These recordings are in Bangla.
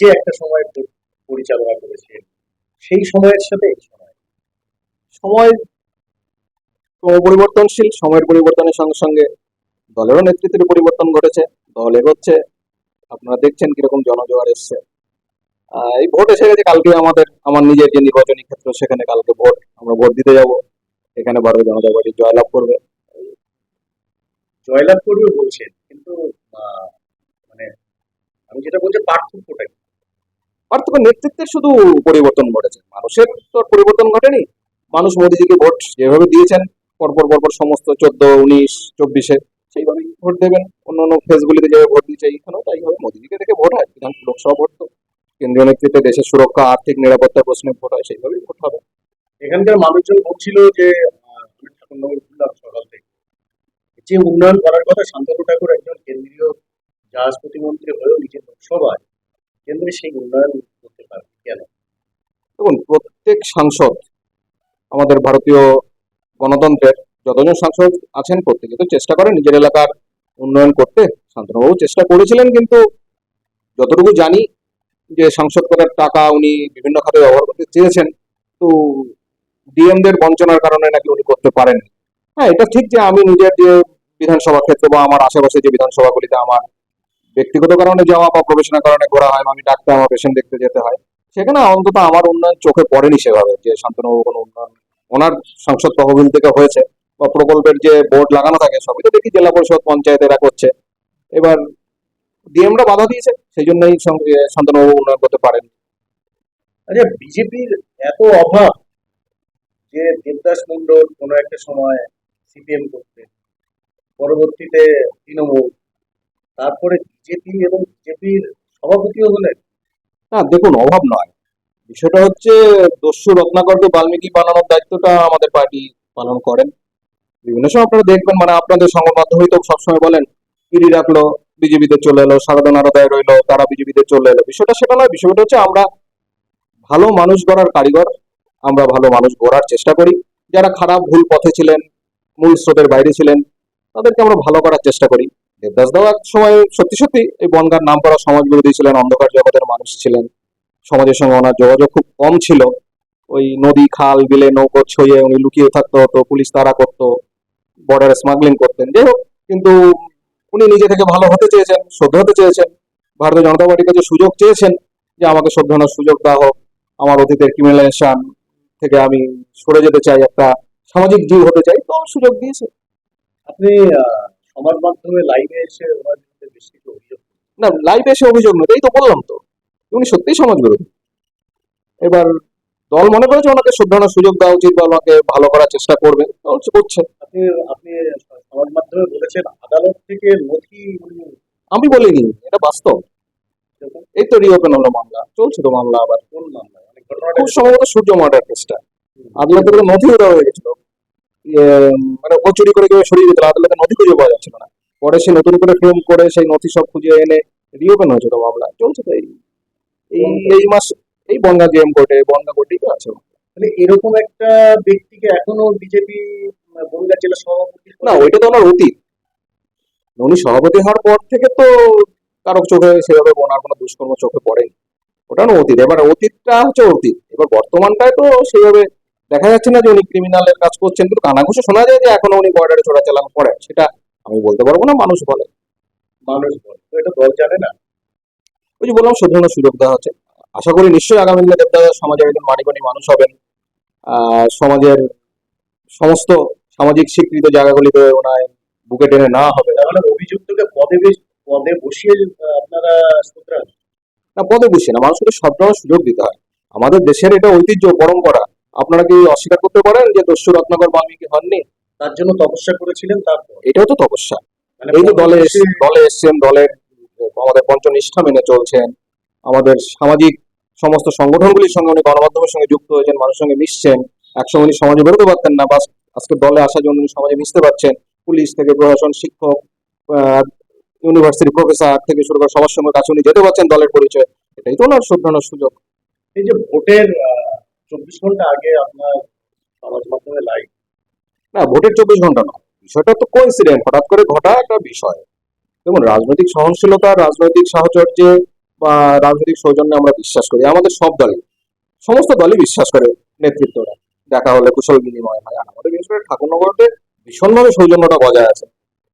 নিজে একটা সময় পরিচালনা করেছেন সেই সময়ের সাথে এই সময়। সময় পরিবর্তনশীল সময়ের পরিবর্তনের সঙ্গে সঙ্গে দলেরও নেতৃত্বের পরিবর্তন ঘটেছে, দল এগোচ্ছে। আপনারা দেখছেন কীরকম জনজোয়ার এসছে। এই ভোট এসে গেছে, কালকে আমাদের, আমার নিজের যে নির্বাচনী ক্ষেত্র, সেখানে কালকে ভোট, আমরা ভোট দিতে যাব। এখানে ভারতীয় জনতা জয়লাভ করবে। জয়লাভ করবে বলছেন, কিন্তু মানে আমি যেটা বলছি, পার্থক্যটা পার্থক্য নেতৃত্বের শুধু পরিবর্তন ঘটেছে। মানুষের তো পরিবর্তন ঘটেনি। মানুষ মোদীজিকে ভোট যেভাবে দিয়েছেন, পরপর পরপর সমস্ত চোদ্দ, উনিশ, চব্বিশে সেইভাবেই ভোট দেবেন। অন্য অন্য ফেসগুলিতে যেভাবে ভোট দিচ্ছে এইখানেও তাই হবে। মোদীজিকে দেখে ভোট হয় বিধান লোকসভা ভোট তো। কেন্দ্রীয় নেতৃত্বে দেশের সুরক্ষা, আর্থিক নিরাপত্তার প্রশ্নে ভোট হয়, সেইভাবেই ভোট হবে। এখানকার মানুষজন বলছিল যে যে উন্নয়ন করার কথা শান্তনু ঠাকুর একজন কেন্দ্রীয় জাহাজ প্রতিমন্ত্রী হয়েও নিজের লোকসভায় কেন্দ্রে সেই উন্নয়ন করতে পারে কেন? দেখুন, প্রত্যেক সাংসদ আমাদের ভারতীয় গণতন্ত্রের যতজন সাংসদ আছেন প্রত্যেকে তো চেষ্টা করেন নিজের এলাকার উন্নয়ন করতে। শান্তনুবাবু চেষ্টা করেছিলেন কিন্তু যতটুকু জানি যে সাংসদ করার টাকা উনি বিভিন্ন খাতে ব্যবহার করতে চেয়েছেন, তো ডিএমদের বঞ্চনার কারণে নাকি উনি করতে পারেন হ্যাঁ এটা ঠিক যে আমি নিজের যে বিধানসভা ক্ষেত্র বা আমার আশেপাশে যে বিধানসভাগুলিতে আমার ব্যক্তিগত কারণে যাওয়া বা প্রফেশনাল কারণে ঘোরা হয় আমি ডাক্তার আমার পেশেন্ট দেখতে যেতে হয়, সেখানে অন্তত আমার উন্নয়ন চোখে পড়েনি সেভাবে, যে শান্তনুবাবু কোনো উন্নয়ন, ওনার সংসদ তহবিল থেকে হয়েছে বা প্রকল্পের যে বোর্ড লাগানো থাকে সবই তো দেখি জেলা পরিষদ পঞ্চায়েত এরা করছে। এবার ডিএমরা বাধা দিয়েছে, সেই জন্যই শান্তনুবাবু উন্নয়ন করতে পারেন আচ্ছা বিজেপির এত অভাব যে দেবদাস মন্ডল কোনো একটা সময় সিপিএম করতে, পরবর্তীতে তৃণমূল তারপরে বিজেপি এবং বিজেপির সভাপতিও হলেন। না, দেখুন, অভাব নয়। বিষয়টা হচ্ছে, দস্যু রত্নাকরকে বাল্মীকি বানানোর দায়িত্বটা আমাদের পার্টি পালন করেন। বিভিন্ন সময় আপনারা দেখবেন মানে আপনাদের সংবাদ মাধ্যমেই তো সবসময় বলেন ইডি রাখল, বিজেপিতে চলে এলো সারদা নারদায় রইল, তারা বিজেপিতে চলে এলো। বিষয়টা সেটা নয়, বিষয়টা হচ্ছে আমরা ভালো মানুষ গড়ার কারিগর, আমরা ভালো মানুষ গড়ার চেষ্টা করি। যারা খারাপ ভুল পথে ছিলেন, মূল স্রোতের বাইরে ছিলেন, তাদেরকে আমরা ভালো করার চেষ্টা করি। দেবদাস এক সময় সত্যি সত্যি এই বনগার নাম করা সমাজ বিরোধী ছিলেন অন্ধকার জগতের মানুষ ছিলেন। সমাজের সঙ্গে ওনার যোগাযোগ খুব কম ছিল। ওই নদী, খাল, বিলে, নৌকো ছইয়ে উনি লুকিয়ে থাকতে হতো, পুলিশ তাড়া করতো বর্ডারে স্মাগলিং করতেন। যাই হোক, কিন্তু উনি নিজে থেকে ভালো হতে চেয়েছেন শুদ্ধ হতে চেয়েছেন। ভারতীয় জনতা পার্টির কাছে সুযোগ চেয়েছেন যে আমাকে শুদ্ধনার সুযোগ দেওয়া হোক। আমার অতীতের ক্রিমিনালাইজেশন থেকে আমি সরে যেতে চাই, একটা সামাজিক জীব হতে চাই, তো সুযোগ দিয়েছে। আপনি সমাজ মাধ্যমে লাইভে এসে ওনার বিরুদ্ধে বেশ কিছু অভিযোগ না লাইভ এসে অভিযোগ নয় এই তো বললাম তো। উনি সত্যিই সমাজ বিরোধী। এবার দল মনে করেছে ওনাকে শুদ্ধানোর সুযোগ দেওয়া উচিত বা ওনাকে ভালো করার চেষ্টা করবে করছে। আপনি আপনি সমাজ মাধ্যমে বলেছেন আদালত থেকে নথি আমি বলিনি এটা বাস্তব। এই তো রিওপেন হলো মামলা চলছে তো মামলা আবার। কোন মামলায়? মানে খুব সম্ভবত সূর্য মার্ডার কেসটা। আদালতে করে নথি দেওয়া হয়ে গেছিল। মানে ও চুরি করে কেউ সরিয়ে দিত আদালতে নথি খুঁজে পাওয়া যাচ্ছিল না। পরে সে নতুন করে ফিল্ম করে সেই নথি সব খুঁজে এনে রিওপেন হয়েছে তো মামলা। চলছে তো এই এই মাস এই বনগা জিএম কোর্টে বনগা কোর্টেই তো আছে। মানে এরকম একটা ব্যক্তিকে এখনও বিজেপি বনগা জেলা সভাপতি না ওইটা তো আমার অতীত। উনি সভাপতি হওয়ার পর থেকে তো কারও চোখে সেভাবে ওনার কোনো দুষ্কর্ম চোখে পড়েনি। ওটা না অতীত। এবার অতীতটা হচ্ছে অতীত। এবার বর্তমানটায় তো সেইভাবে দেখা যাচ্ছে না যে উনি ক্রিমিনালের কাজ করছেন কিন্তু কানাঘুষো। শোনা যায় যে এখনও উনি বর্ডারে চোরা চালান করেন। সেটা আমি বলতে পারব না মানুষ বলে। মানুষ বলে। তো এটা দল জানে না? ওই যে বললাম শুধু সুযোগ দেওয়া হচ্ছে। আশা করি নিশ্চয়ই আগামী দিনে দেবদাদা সমাজের একজন মানিকণী মানুষ হবেন। সমাজের সমস্ত সামাজিক স্বীকৃত জায়গাগুলিতে ওনার বুকে টেনে না হবে। তাহলে অভিযুক্তকে পদে পদে বসিয়ে আপনারা না পদে বসে না মানুষকে সব সুযোগ দিতে হয়। আমাদের দেশের এটা ঐতিহ্য পরম্পরা। আপনারা কি অস্বীকার করতে পারেন যে দস্যু রত্নাকর বাল্মীকি হননি? তার জন্য তপস্যা করেছিলেন তারপর? এটাও তো তপস্যা। মানে এই যে দলে দলে এসছেন দলের আমাদের পঞ্চনিষ্ঠা মেনে চলছেন আমাদের সামাজিক সমস্ত সংগঠনগুলির সঙ্গে উনি গণমাধ্যমের সঙ্গে যুক্ত হয়েছেন মানুষের সঙ্গে মিশছেন একসঙ্গে উনি সমাজে বেরোতে পারতেন না বা আজকে দলে আসার জন্য উনি সমাজে মিশতে পারছেন পুলিশ থেকে প্রশাসন শিক্ষক ইউনিভার্সিটি প্রফেসর থেকে শুরু করে সবার সঙ্গে কাছে উনি যেতে পারছেন দলের পরিচয় এটাই তো ওনার শোধরানোর সুযোগ। এই যে ভোটের চব্বিশ ঘণ্টা আগে আপনার সমাজ মাধ্যমে না, ভোটের চব্বিশ ঘণ্টা নয় বিষয়টা তো কোইন্সিডেন্ট হঠাৎ করে ঘটা একটা বিষয়। দেখুন, রাজনৈতিক সহনশীলতা, রাজনৈতিক সাহচর্যে বা রাজনৈতিক সৌজন্যে আমরা বিশ্বাস করি। আমাদের সব দলই, সমস্ত দলই বিশ্বাস করে নেতৃত্বরা। দেখা হলে কুশল বিনিময় হয়। আমাদের বিশেষ করে ঠাকুরনগরতে ভীষণভাবে সৌজন্যটা বজায় আছে।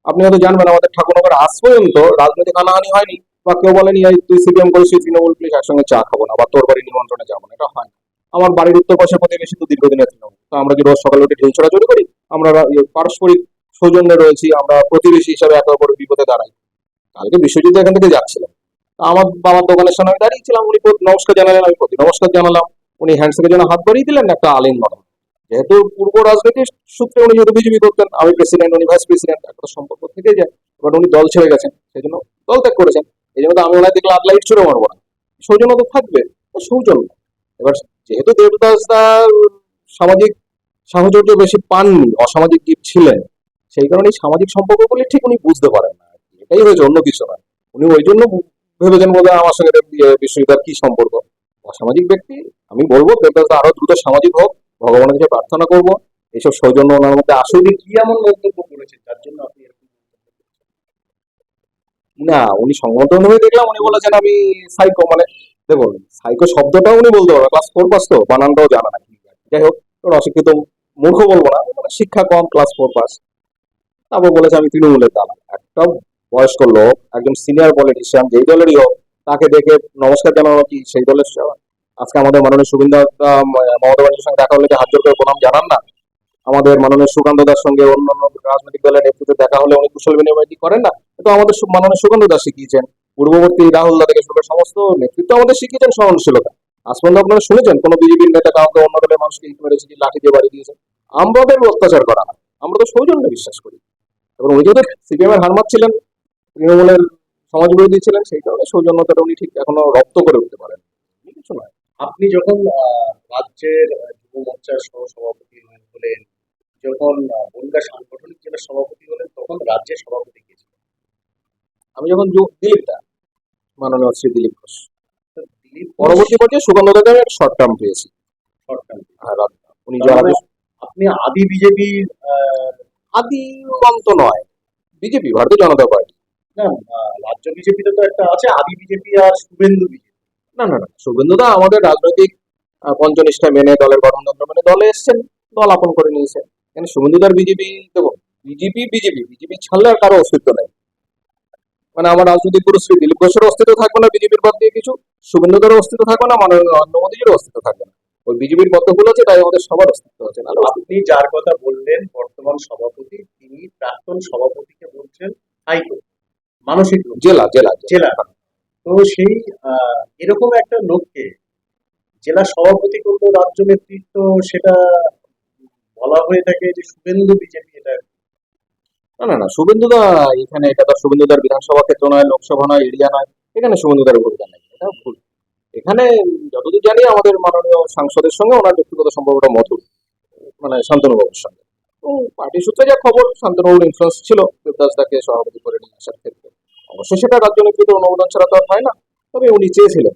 আপনি হয়তো জানবেন, আমাদের ঠাকুরনগর আজ পর্যন্ত রাজনৈতিক হানাহানি হয়নি। বা কেউ বলেনি তুই সিপিএম করিস তৃণমূল পুলিশ একসঙ্গে চা খাব না বা তোর বাড়ি নিমন্ত্রণে যাব না। এটা হয় না। আমার বাড়ির উত্তর পাশে প্রতিবেশী তো দীর্ঘদিনের তৃণমূল তো আমরা যে রোজ সকালে উঠে ঢিল ছোড়াছড়ি করি? আমরা ইয়ে পারস্পরিক সৌজন্যে রয়েছি, আমরা প্রতিবেশী হিসাবে একে অপরের বিপদে দাঁড়াই। কালকে বিশ্বজিৎ এখান থেকে যাচ্ছিলাম। আমার বাবার দোকানের সামনে আমি দাঁড়িয়েছিলাম উনি নমস্কার জানালেন, আমি প্রতি নমস্কার জানালাম। উনি হ্যান্ডশেকের জন্য হাত বাড়িয়ে দিলেন, একটা আলিঙ্গন যেহেতু পূর্ব রাজনীতির সূত্রে উনি যেহেতু বিজেপি করতেন, আমি প্রেসিডেন্ট উনি ভাইস প্রেসিডেন্ট একটা সম্পর্ক থেকে যায়। বাট উনি দল ছেড়ে গেছেন সেই জন্য দল ত্যাগ করেছেন। এই জন্য তো আমি ওনার দেখলে আট লাইট ছুড়ে মারবো না। সৌজন্য তো থাকবে, সৌজন্য। এবার যেহেতু দেবদাস দার সামাজিক সাহচর্য বেশি পাননি, অসামাজিক জীব ছিলেন, সেই কারণে সামাজিক সম্পর্কগুলি ঠিক উনি বুঝতে পারেন না। কি। এটাই হয়েছে, অন্য কিছু না উনি ওই জন্য ভেবেছেন বলে আমার সঙ্গে বিশ্বজিৎ কি সম্পর্ক? অসামাজিক ব্যক্তি, আমি বলব দেবদাস আরও দ্রুত সামাজিক হোক, ভগবানের কাছে প্রার্থনা করব, এইসব সৌজন্য ওনার মধ্যে আসলে কি এমন মন্তব্য করেছেন যার জন্য আপনি এরকম না, উনি সংবাদ হয়ে দেখলাম, উনি বলেছেন আমি সাইকো মানে দেখুন সাইকো শব্দটাও উনি বলতে পারবেন ক্লাস ফোর পাস তো, বানানটাও জানা না যাই হোক তোর অশিক্ষিত মূর্খ বলব না মানে শিক্ষা কম ক্লাস ফোর পাস তারপর বলেছে আমি তৃণমূলের দালাল। একটা বয়স্ক লোক, একজন সিনিয়র পলিটিশিয়ান যেই দলেরই হোক, তাকে দেখে নমস্কার জানানো কি, সেই দলের আজকে আমাদের মাননীয় সুবিন্দা মমতা ব্যানার্জির সঙ্গে দেখা হলে যে হাত জোর করে প্রণাম জানান না, আমাদের মাননীয় সুকান্ত দাস সঙ্গে অন্যান্য রাজনৈতিক দলের নেতৃত্বে দেখা হলে উনি কুশল বিনিময় করেন না। তো আমাদের মাননীয় সুকান্ত দাস শিখিয়েছেন পূর্ববর্তী রাহুল দা থেকে শুরু সমস্ত নেতৃত্ব আমাদের শিখিয়েছেন সহনশীলতা। আজ পর্যন্ত আপনারা শুনেছেন কোনো বিজেপির নেতা কাউকে অন্য দলের মানুষকে ইট মেরেছে কি লাঠি দিয়ে বাড়ি দিয়েছে। আমাদের অত্যাচার করা না আমরা তো সৌজন্যে বিশ্বাস করি। এবং উনি যেহেতু সিপিএম এর হারমাত ছিলেন তৃণমূলের সমাজ বিরোধী ছিলেন সেই কারণে সৌজন্যতাটা উনি ঠিক এখনও রপ্ত করে উঠতে পারেন। কিছু নয়। আপনি যখন আহ, রাজ্যের যুব মোর্চার সহ সভাপতি হলেন যখন আহ, সাংগঠনিক জেলার সভাপতি হলেন তখন রাজ্যের সভাপতি কে ছিলেন? আমি যখন যোগ দিলীপ দা মাননীয় শ্রী দিলীপ ঘোষ। দিলীপ পরবর্তী পর্যায়ে সুকান্ত দাকে আমি শর্ট টার্ম পেয়েছি। উনি আপনি আদি বিজেপির আদি অন্ত নয়। বিজেপি ভারতীয় জনতা পার্টি। না রাজ্য বিজেপিতে তো একটা আছে আদি বিজেপি আর শুভেন্দু বিজেপি। না না না শুভেন্দু দা আমাদের রাজনৈতিক পঞ্চনিষ্ঠা মেনে দলের গঠনতন্ত্র মেনে দলে এসছেন দল আপন করে নিয়েছেন। এখানে শুভেন্দু দার বিজেপি দেখুন বিজেপি বিজেপি বিজেপি ছাড়লে আর কারও অস্তিত্ব নেই। মানে আমার রাজনৈতিক শ্রী দিলীপ ঘোষের অস্তিত্ব থাকবে না বিজেপির বাদ দিয়ে কিছু শুভেন্দু দারও অস্তিত্ব থাকবে না মাননীয় নরেন্দ্র মোদীজিরও অস্তিত্ব থাকবে না। ওই বিজেপির পদ্মফুল আছে তাই আমাদের সবার অস্তিত্ব আছে। না আপনি যার কথা বললেন বর্তমান সভাপতি তিনি প্রাক্তন সভাপতিকে বলছেন হাইকোর্ট মানসিক জেলা জেলা জেলা। তো সেই আহ, এরকম একটা লোককে জেলা সভাপতি করল রাজ্য নেতৃত্ব সেটা বলা হয়ে থাকে যে শুভেন্দু বিজেপি এটা না না না শুভেন্দু দা এখানে, এটা তো শুভেন্দু দার বিধানসভা ক্ষেত্র নয়, লোকসভা নয়, এরিয়া নয়, এখানে শুভেন্দু দার ভূমিকা নেই, এটা ভুল। এখানে যতদূর জানি আমাদের মাননীয় সাংসদের সঙ্গে ওনার ব্যক্তিগত সম্পর্কটা মধুর মানে শান্তনুবাবুর সঙ্গে। পার্টি সূত্রে যা খবর শান্তনুবাবুর ইনফ্লুয়েন্স ছিল, দেবদাস দাকে সভাপতি করে নিয়ে আসার ক্ষেত্রে। অবশ্যই সেটা রাজ্য অনুমোদন ছাড়া তো আর হয় না, তবে উনি চেয়েছিলেন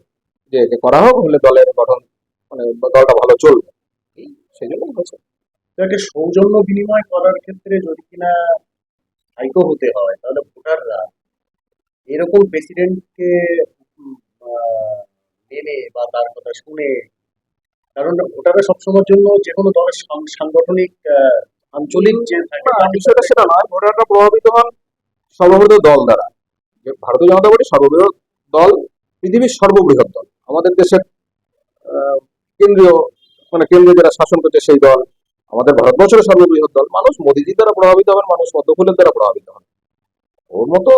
যে একে করা হোক, হলে দলের গঠন মানে দলটা ভালো চলবে। সেই জন্যই হয়েছে। সৌজন্য বিনিময় করার ক্ষেত্রে যদি কিনা হাইকো হতে হয় তাহলে ভোটাররা এরকম প্রেসিডেন্টকে মেনে বা তার কথা শুনে কারণ ভোটাররা সবসময়ের জন্য যে কোনো দলের সাংগঠনিক আঞ্চলিক যে থাকে বিষয়টা সেটা নয়। ভোটাররা প্রভাবিত হন সর্ববৃহৎ দল দ্বারা। যে ভারতীয় জনতা পার্টি সর্ববৃহৎ দল পৃথিবীর সর্ববৃহৎ দল। আমাদের দেশের কেন্দ্রীয় মানে কেন্দ্রীয় যারা শাসন করছে সেই দল আমাদের ভারতবর্ষের সর্ববৃহৎ দল, মানুষ মোদীজির দ্বারা প্রভাবিত হন মানুষ পদ্মফুলের দ্বারা প্রভাবিত হন ওর মতো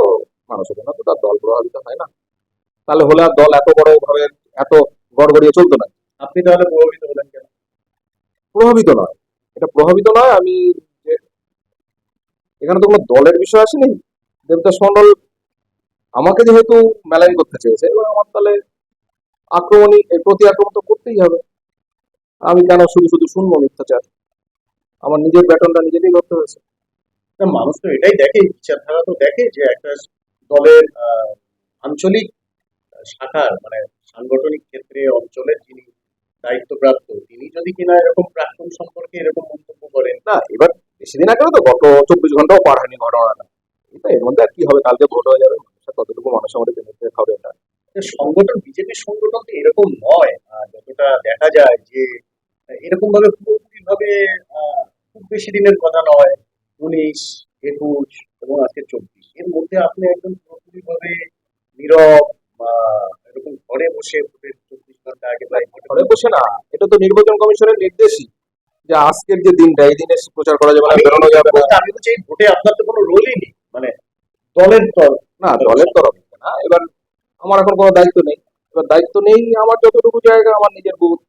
মানুষের জন্য তো তার দল প্রভাবিত হয় না। তাহলে হলে আর দল এত বড় ভাবে, এত গড়গড়িয়ে চলতো না। আপনি তাহলে প্রভাবিত হলেন কেন? প্রভাবিত নয়। এটা প্রভাবিত নয়, আমি এখানে তো কোনো দলের বিষয় আসেনি। দেবদাস মন্ডল আমাকে যেহেতু মেলাইন করতে চেয়েছে, এবার আমার তাহলে আক্রমণই প্রতি আক্রমণ তো করতেই হবে। আমি কেন শুধু শুধু শুনব মিথ্যাচার? আমার নিজের ব্যাটনটা নিজেকেই করতে হয়েছে। না, মানুষ তো এটাই দেখে বিচারধারা তো দেখে যে একটা দলের আঞ্চলিক শাখার মানে সাংগঠনিক ক্ষেত্রে অঞ্চলের যিনি দায়িত্বপ্রাপ্ত তিনি যদি কিনা এরকম প্রাক্তন সম্পর্কে এরকম মন্তব্য করেন। না এবার বেশি দিন আগে তো গত চব্বিশ ঘন্টাও পার হয়নি ঘটনাটা। এটা এর মধ্যে আর কি হবে? কালকে ভোট হয়ে যাবে কতটুকু মানুষ আমাদের জেনে খাবে এটা? সংগঠন বিজেপির সংগঠন তো এরকম নয় যতটা দেখা যায় যে এরকম ভাবে পুরোপুরি ভাবে বেশি দিনের কথা নয় উনিশ একুশ এবং আজকে চব্বিশ। এর মধ্যে আপনি একদম পুরোপুরি ভাবে নীরব এরকম ঘরে বসে ভোটের চব্বিশ ঘণ্টা আগে ঘরে বসে না এটা তো নির্বাচন কমিশনের নির্দেশই যে আজকের যে দিনটা এই দিনে প্রচার করা যাবে না বেরোনো যাবে আমি বলছি এই ভোটে আপনার তো কোনো রোলই নেই মানে দলের দল না দলের তরফ না এবার আমার এখন কোনো দায়িত্ব নেই। এবার দায়িত্ব নেই আমার যতটুকু জায়গা আমার নিজের বুথ।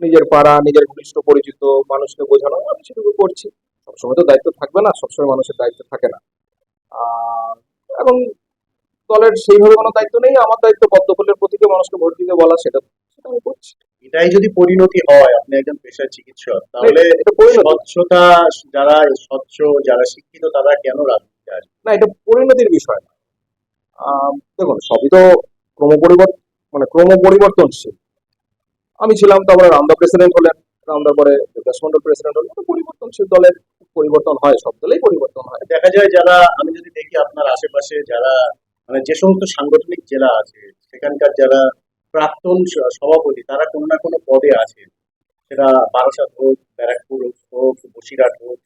নিজের পাড়া নিজের ঘনিষ্ঠ পরিচিত মানুষকে বোঝানো আমি সেটুকু করছি। সবসময় তো দায়িত্ব থাকবে না সবসময় মানুষের দায়িত্ব থাকে না। এবং দলের সেইভাবে কোনো দায়িত্ব নেই আমার দায়িত্ব পদ্মফুলের প্রতীকে মানুষকে ভোট দিতে বলা সেটা সেটা আমি করছি। এটাই যদি পরিণতি হয় আপনি একজন পেশার চিকিৎসক তাহলে স্বচ্ছতা যারা স্বচ্ছ যারা শিক্ষিত তারা কেন রাজনীতিতে আসবে না এটা পরিণতির বিষয় না। দেখুন সবই তো ক্রম পরিবর্তন মানে ক্রম পরিবর্তনশীল আমি ছিলাম তারপরে রামদা প্রেসিডেন্ট হলেন রামদা পরে দেবদাস মন্ডল প্রেসিডেন্ট হলেন পরিবর্তনশীল দলের পরিবর্তন হয় সব দলেই পরিবর্তন হয়। দেখা যায় যারা আমি যদি দেখি আপনার আশেপাশে যারা মানে যে সমস্ত সাংগঠনিক জেলা আছে সেখানকার যারা প্রাক্তন সভাপতি তারা কোনো না কোনো পদে আছে। সেটা বারাসাত হোক ব্যারাকপুর হোক বসিরহাট হোক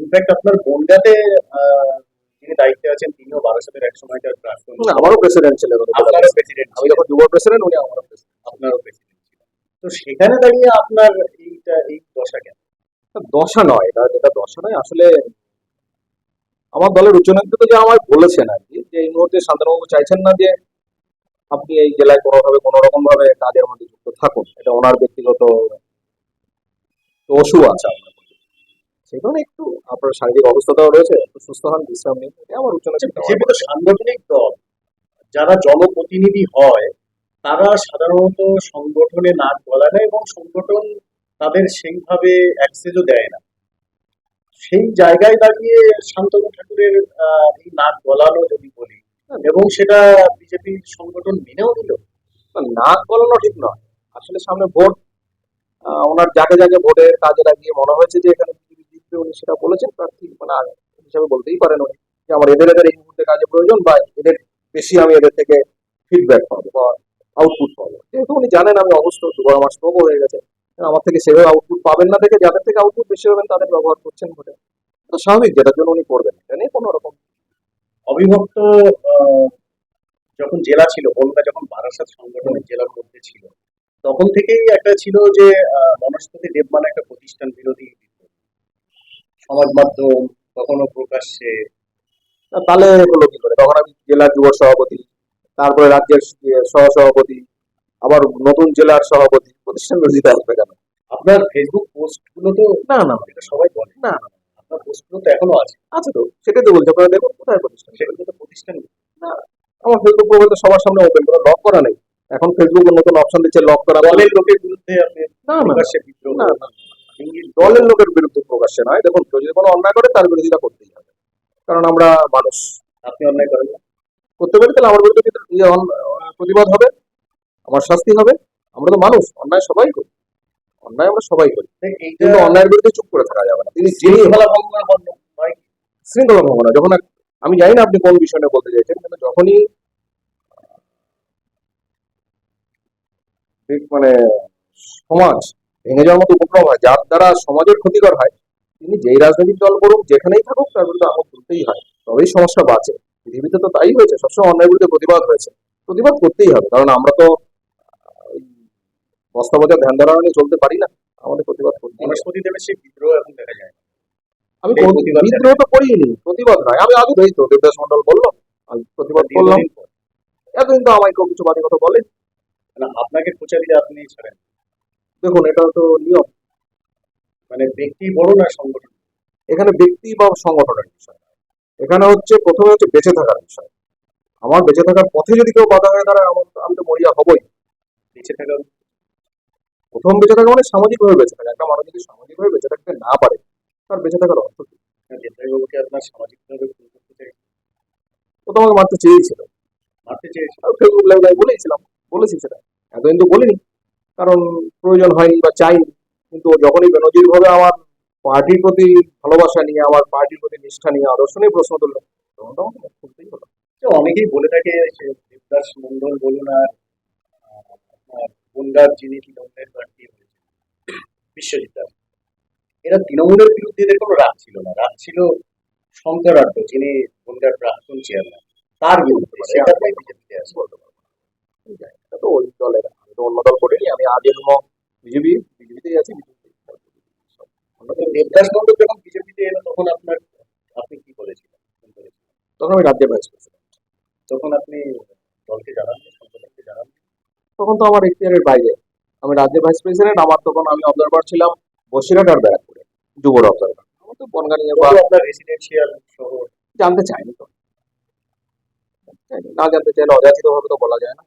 ইনফ্যাক্ট আপনার বনগাতে আহ, যিনি দায়িত্বে আছেন তিনিও বারাসাতের এক সময়কার প্রাক্তন। আমারও প্রেসিডেন্ট ছিলেন। আমি যখন যুব প্রেসিডেন্ট উনি আমারও প্রেসিডেন্ট আপনারও প্রেসিডেন্ট ছিল তো সেখানে দাঁড়িয়ে আপনার এইটা এই দশা কেন? দশা নয় এটা এটা দশা নয়। আসলে আমার দলের উচ্চ নেতৃত্ব যে আমায় বলেছেন আর কি যে এই মুহূর্তে শান্তনুবাবু চাইছেন না যে আপনি এই জেলায় কোনোভাবে কোনো রকম ভাবে কাজের মধ্যে যুক্ত থাকুন। এটা ওনার ব্যক্তিগত দোষও আছে আপনার। সেই কারণে একটু আপনার শারীরিক অবস্থাটাও রয়েছে একটু সুস্থ হন বিশ্রাম নিন। এটা আমার উচ্চ নেতৃত্ব। সাংগঠনিক দল। যারা জনপ্রতিনিধি হয় তারা সাধারণত সংগঠনে নাক গলায় না এবং সংগঠন তাদের সেইভাবে অ্যাক্সেসও দেয় না। সেই জায়গায় দাঁড়িয়ে শান্তনু ঠাকুরের এই নাক গলানো যদি বলি, এবং সেটা বিজেপি সংগঠন মেনেও নিল নাক গলানো ঠিক নয়। আসলে সামনে ভোট ওনার যাকে যাকে ভোটের কাজে লাগিয়ে মনে হয়েছে যে এখানে বিজেপি জিতবে উনি সেটা বলেছেন প্রার্থী মানে হিসাবে বলতেই পারেন উনি যে আমার এদের এদের এই মুহূর্তে কাজে প্রয়োজন বা এদের বেশি আমি এদের থেকে ফিডব্যাক পাবো। বা আউটপুট পাবো। যেহেতু উনি জানেন আমি অবস্থ দুবার আমার স্ট্রোকও হয়ে গেছে আমার থেকে সেভাবে আউটপুট পাবেন না থেকে যাদের থেকে আউটপুট বেশি হবেন তাদের ব্যবহার করছেন বলে তো স্বাভাবিক যেটার জন্য উনি করবেন এটা নিয়ে কোনো রকম অবিভক্ত যখন জেলা ছিল বনগা যখন বারাসাত সংগঠনের জেলার মধ্যে ছিল তখন থেকেই একটা ছিল যে বনস্পতি দেবমান একটা প্রতিষ্ঠান বিরোধী। সমাজ মাধ্যম কখনো প্রকাশ্যে। তাহলে হলো কি করে? তখন আমি জেলার যুব সভাপতি তারপরে রাজ্যের সহ সভাপতি আবার নতুন জেলার সভাপতি প্রতিষ্ঠান বিরোধিতা আসবে কেন? আপনার ফেসবুক পোস্টগুলো তো না না এটা সবাই বলে। না না আপনার পোস্টগুলো তো এখনও আছে। আছে তো সেটাই তো বলছি আপনারা দেখুন কোথায় প্রতিষ্ঠান। সেগুলো তো প্রতিষ্ঠান। না আমার ফেসবুক প্রোফাইল তো সবার সামনে ওপেন করা লক করা নেই। এখন ফেসবুক নতুন অপশন দিচ্ছে লক করা দলের লোকের বিরুদ্ধে আপনি না না, না, দলের লোকের বিরুদ্ধে প্রকাশ্যে নয়। দেখুন কেউ যদি কোনো অন্যায় করে তার বিরোধিতা করতেই হবে। কারণ আমরা মানুষ। আপনি অন্যায় করেন না। করতে পারি তাহলে আমার বিরুদ্ধে কিন্তু প্রতিবাদ হবে আমার শাস্তি হবে। আমরা তো মানুষ অন্যায় সবাই করি। অন্যায় আমরা সবাই করি। কিন্তু অন্যায়ের বিরুদ্ধে চুপ করে থাকা যাবে না। তিনি শৃঙ্খলা ভঙ্গের বন্ধ শৃঙ্খলা ভঙ্গনা যখন আমি জানি না আপনি কোন বিষয় নিয়ে বলতে চাইছেন কিন্তু যখনই ঠিক মানে সমাজ ভেঙে যাওয়ার মতো উপক্রম হয় যার দ্বারা সমাজের ক্ষতিকর হয় তিনি যেই রাজনৈতিক দল করুক যেখানেই থাকুক তার বিরুদ্ধে আঙুল তুলতেই হয়। তবেই সমস্যা বাঁচে। পৃথিবীতে তো তাই হয়েছে সবসময় অন্যায় বিরুদ্ধে প্রতিবাদ হয়েছে। প্রতিবাদ করতেই হবে কারণ আমরা তো ওই বস্তা ধ্যান ধারণা নিয়ে চলতে পারি না। আমাদের প্রতিবাদ করতেই হবে। বনস্পতি দেবের সেই বিদ্রোহ এখন দেখা যায়। আমি প্রতিবাদ বিদ্রোহ তো করিনি প্রতিবাদ নয়। আমি আগে এই তো দেবদাস মন্ডল বলল আমি প্রতিবাদ করলাম। এতদিন তো আমায় কেউ কিছু বাজে কথা বলে। আপনাকে খোঁচা দিলে আপনি ছাড়েন। দেখুন এটা তো নিয়ম। মানে ব্যক্তি বড় না সংগঠন? এখানে ব্যক্তি বা সংগঠনের বিষয়। এখানে হচ্ছে প্রথমে হচ্ছে বেঁচে থাকার বিষয়। আমার বেঁচে থাকার পথে যদি কেউ বাধা হয়ে দাঁড়ায় আমার আমি তো মরিয়া হবই। বেঁচে থাকা প্রথম বেঁচে থাকা মানে সামাজিকভাবে বেঁচে থাকা। একটা মানুষ যদি সামাজিকভাবে বেঁচে থাকতে না পারে তার বেঁচে থাকার অর্থ কি? আপনার সামাজিকভাবে চাই। ও তো আমাকে মারতে চেয়েছিল। মারতে চেয়েছে আর ফেসবুক লাইভ বলেছিলাম বলেছি সেটা। এতদিন তো বলিনি কারণ প্রয়োজন হয়নি বা চাইনি। কিন্তু যখনই বেনজির ভাবে আমার পার্টির প্রতি ভালোবাসা নিয়ে আমার পার্টির প্রতি নিষ্ঠা নিয়ে আদর্শ নিয়ে প্রশ্ন তুললো। খুলতেই হলো। অনেকেই বলে থাকে দেবদাস মন্ডল বলুন আর আহ, যিনি তৃণমূলের প্রার্থী হয়েছে বিশ্বজিৎ দাস। এরা তৃণমূলের বিরুদ্ধে এদের কোনো রাগ ছিল না। রাগ ছিল শঙ্কর আড্ড যিনি বনগার প্রাক্তন চেয়ারম্যান। তার বিরুদ্ধে সে কারণে বিজেপিতে আসে। বলতে পারব তো ওই দলের আমি তো অন্য দল করিনি আমি আগে বিজেপি বিজেপিতেই আছি দেবদাস মন্ডল যখন বিজেপিতে এলো তখন আপনার আপনি কি বলেছিলেন তখন আমি রাজ্যের ভাইস প্রেসিডেন্ট তখন আপনি দলকে জানান জানান তখন তো আমার এখতিয়ারের বাইরে। আমি রাজ্যের ভাইস প্রেসিডেন্ট আমার তখন আমি অবজারভার ছিলাম বসিরহাট আর ব্যারাকপুরে যুবর অবজারভার আমার তো বনগা নিয়ে বা আপনার রেসিডেন্সিয়াল শহর? জানতে চাইনি তো। না জানতে চাইলে অযাচিত ভাবে তো বলা যায় না।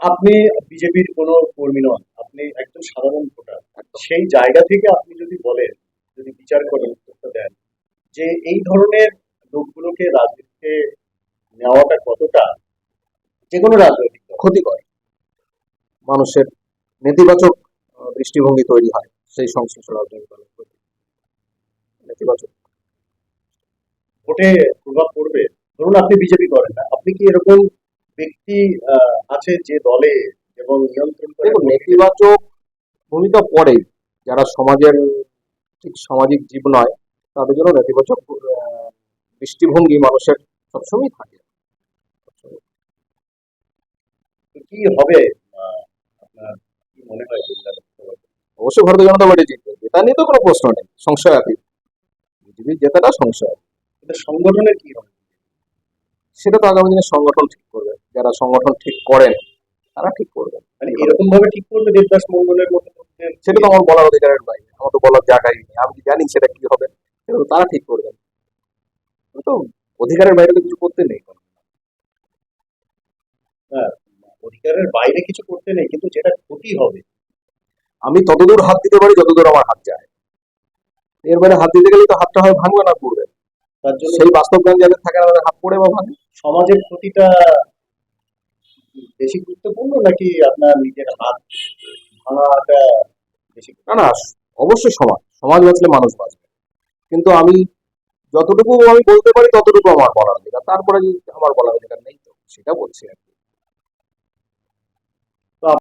আপনি বিজেপির কোনো কর্মী নন আপনি একজন সাধারণ ভোটার। সেই জায়গা থেকে আপনি যদি বলেন যদি বিচার করেন উত্তরটা দেন যে এই ধরনের লোকগুলোকে রাজনীতিতে নেওয়াটা কতটা যে কোনো রাজনৈতিক ক্ষতিকর। মানুষের নেতিবাচক দৃষ্টিভঙ্গি তৈরি হয় সেই সংশ্লিষ্ট রাজনৈতিক দলের প্রতি। নেতিবাচক। ভোটে প্রভাব পড়বে। ধরুন আপনি বিজেপি করেন না আপনি কি এরকম ব্যক্তি আহ, আছে যে দলে এবং নিয়ন্ত্রণ করে নেতিবাচক ভূমিকা পড়েই যারা সমাজের ঠিক সামাজিক জীব নয় তাদের জন্য নেতিবাচক দৃষ্টিভঙ্গি মানুষের সবসময় থাকে। কি হবে? আপনার কি মনে হয় অবশ্যই ভারতীয় জনতা পার্টি জিতবে। এটা নিয়ে তো কোনো প্রশ্ন নেই। সংশয় আছে বিজেপির জেতাটা সংশয়। সংগঠনের কি হবে? সেটা তো আগামী দিনে সংগঠন ঠিক করবে। যারা সংগঠন ঠিক করেন তারা ঠিক করবে। মানে এরকম ভাবে ঠিক করবে দেবদাস মঙ্গলের মতো সেটা তো আমার বলার অধিকারের বাইরে। আমার তো বলার জায়গায় নেই। আমি কি জানি সেটা কি হবে? সেটা তো তারা ঠিক করবেন তো অধিকারের বাইরে তো কিছু করতে নেই। অধিকারের বাইরে কিছু করতে নেই কিন্তু যেটা ক্ষতি হবে। আমি ততদূর হাত দিতে পারি যতদূর আমার হাত যায়। এর বাইরে হাত দিতে গেলে তো হাতটা হয় ভাঙবে না পড়বে। তার জন্য সেই বাস্তব জ্ঞান যাদের থাকে আমাদের হাত পড়ে বা ভাঙে। সমাজের প্রতিটা বেশি গুরুত্বপূর্ণ নাকি আপনার নিজের হাত ভাঙাটা বেশি না না, অবশ্যই সমাজ। সমাজ বাঁচলে মানুষ বাঁচবে। কিন্তু আমি যতটুকু আমি বলতে পারি, ততটুকু আমার বলার অধিকার তারপরে আমার বলার অধিকার নেই, তো সেটা বলছি আর কি।